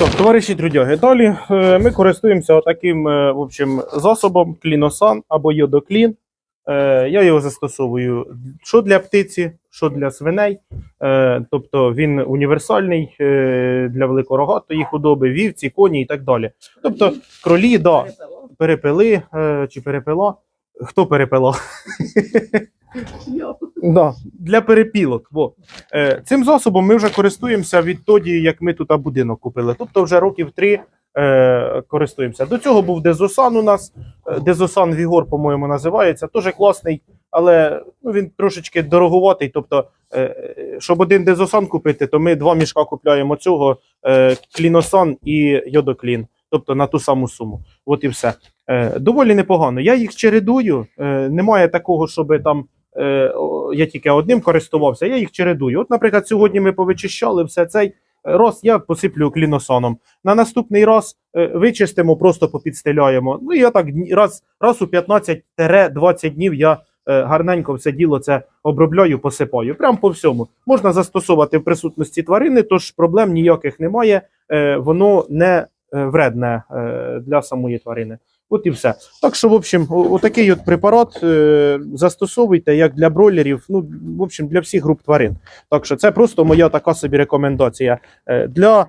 Так, товариші трудяги, далі е, ми користуємося таким в общем, засобом кліносан або йодоклін. Е, Я його застосовую що для птиці, що для свиней. Е, Тобто він універсальний е, для великорогатої худоби, вівці, коні і так далі. Тобто кролі, да, перепили е, чи перепила. Хто перепила? Да, для перепілок. Во. Е, цим засобом ми вже користуємося відтоді, як ми тут будинок купили. Тобто вже років три е, користуємося. До цього був Дезосан у нас. Е, Дезосан Вігор, по-моєму, називається. Теж класний, але ну, він трошечки дороговатий. Тобто, е, щоб один Дезосан купити, то ми два мішка купляємо цього е, Кліносан і Йодоклін. Тобто на ту саму суму. От і все. Е, доволі непогано. Я їх чередую. Е, немає такого, щоб там е, я тільки одним користувався, я їх чередую. От, наприклад, сьогодні ми повичищали все цей раз, я посиплю кліносаном. На наступний раз е, вичистимо, просто попідстеляємо. Ну я так раз, раз у 15-20 днів я е, гарненько все діло це обробляю, посипаю. Прям по всьому. Можна застосовувати в присутності тварини, тож проблем ніяких немає. Е, воно не е, вредне е, для самої тварини. От і все. Так що, в общем, отакий от препарат е, застосовуйте як для бройлерів, ну, в общем, для всіх груп тварин. Так що це просто моя така собі рекомендація. Е, для...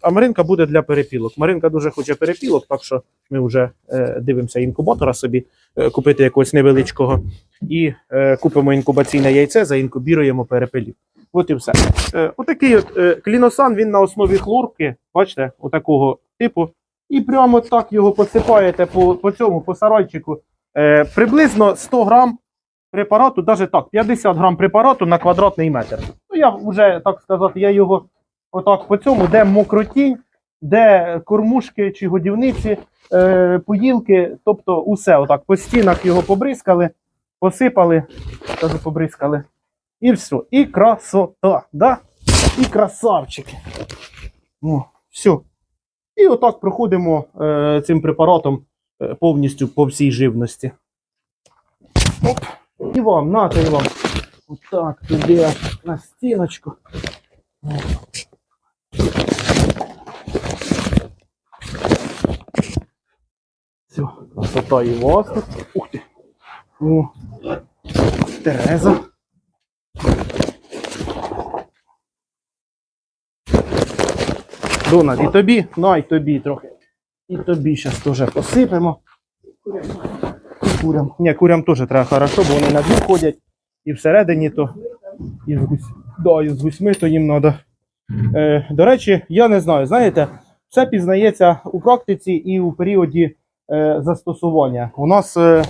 А Маринка буде для перепілок. Маринка дуже хоче перепілок, так що ми вже е, дивимося інкубатора собі е, купити якогось невеличкого. І е, купимо інкубаційне яйце, заінкубіруємо перепелів. От і все. Е, отакий от е, кліносан, він на основі хлорки, бачите, отакого типу. І прямо так його посипаєте по, по цьому, по сарайчику. Е, приблизно 100 грам препарату, навіть так, 50 грам препарату на квадратний метр. Ну, я вже, так сказати, я його отак по цьому, де мокротінь, де кормушки чи годівниці, е, поїлки, тобто усе отак по стінах його побризкали, посипали, кажу, побризкали. І все. І красота, да? І красавчики. О, все. І отак проходимо е, цим препаратом е, повністю по всій живності. Оп. І вам, нате вам. Отак, туди на стіночку. Все, красота і вас. Ух ти. О, Тереза. Дональд, і тобі, на, і тобі трохи. І тобі зараз теж посипемо. Курям. Ні, курям теж треба хорошо, бо вони на дві ходять. І всередині то. І з, гусь... да, і з гусьми то їм треба. Е, до речі, я не знаю, знаєте, все пізнається у практиці і у періоді е, застосування. У нас, е,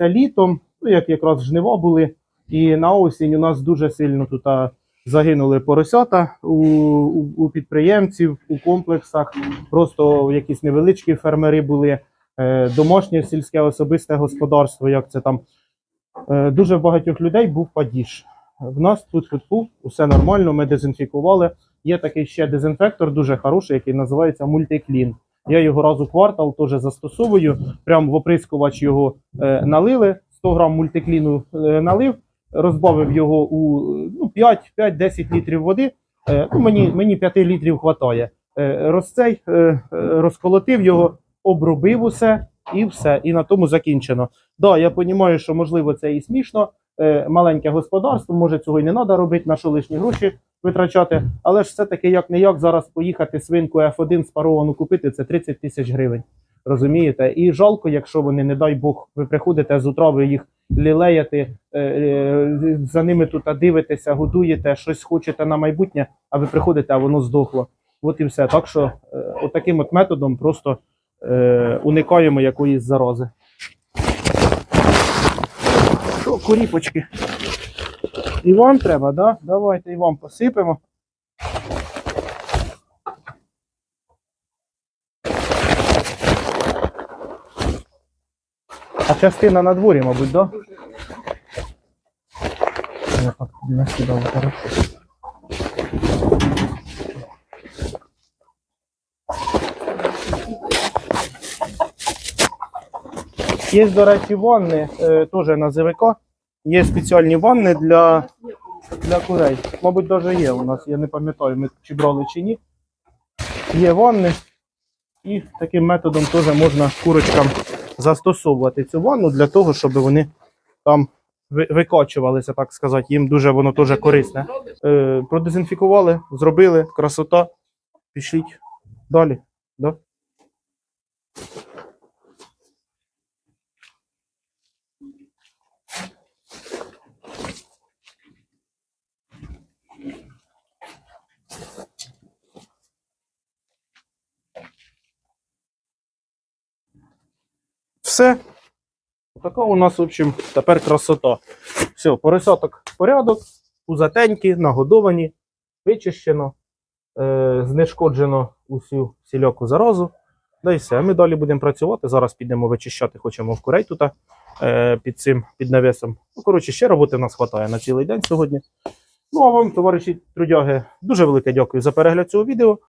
літом, ну, як якраз жнива були, і на осінь у нас дуже сильно тут а, загинули поросята у, у, у підприємців, у комплексах. Просто якісь невеличкі фермери були, е, домашнє сільське особисте господарство, як це там. Е, дуже багатьох людей був падіж. В нас тут фу усе нормально, ми дезінфікували. Є такий ще дезінфектор, дуже хороший, який називається мультиклін. Я його раз у квартал теж застосовую. Прямо в оприскувач його е, налили, 100 грам мультикліну е, налив, розбавив його у ну, 5-10 літрів води. Е, ну, мені, мені 5 літрів вистачає. Е, розцей, е, розколотив його, обробив усе і все. І на тому закінчено. Да, я розумію, що можливо це і смішно. Маленьке господарство, може цього і не треба робити, на що лишні гроші витрачати. Але ж все-таки як не як зараз поїхати свинку F1 спаровану купити, це 30 тисяч гривень. Розумієте? І жалко, якщо вони, не дай Бог, ви приходите з утрави їх лілеєте, е, е, за ними тут дивитеся, годуєте, щось хочете на майбутнє, а ви приходите, а воно здохло. От і все. Так що е, отаким от методом просто уникаємо якоїсь зарази. Що, куріпочки? І вам треба, да? Давайте і вам посипемо. А частина на дворі, мабуть, да? Накидав, хорошо. Є, до речі, ванни, е, теж на ЗВК. Є спеціальні ванни для для курей. Мабуть, навіть є у нас, я не пам'ятаю, ми чи брали чи ні. Є ванни. І таким методом теж можна курочкам застосовувати цю ванну для того, щоб вони там викачувалися, так сказати. Їм дуже воно теж корисне. Е, продезінфікували, зробили, красота. Пішліть далі. Да? Все. Така у нас, в общем, тепер красота. Все, поросяток порядок, пузатенькі, нагодовані, вичищено, е, знешкоджено усю всіляку заразу. Да і все. Ми далі будемо працювати. Зараз підемо вичищати, хочемо в курей тут е, під цим під навісом. Ну, коротше, ще роботи нас вистачає на цілий день сьогодні. Ну а вам, товариші трудяги, дуже велике дякую за перегляд цього відео.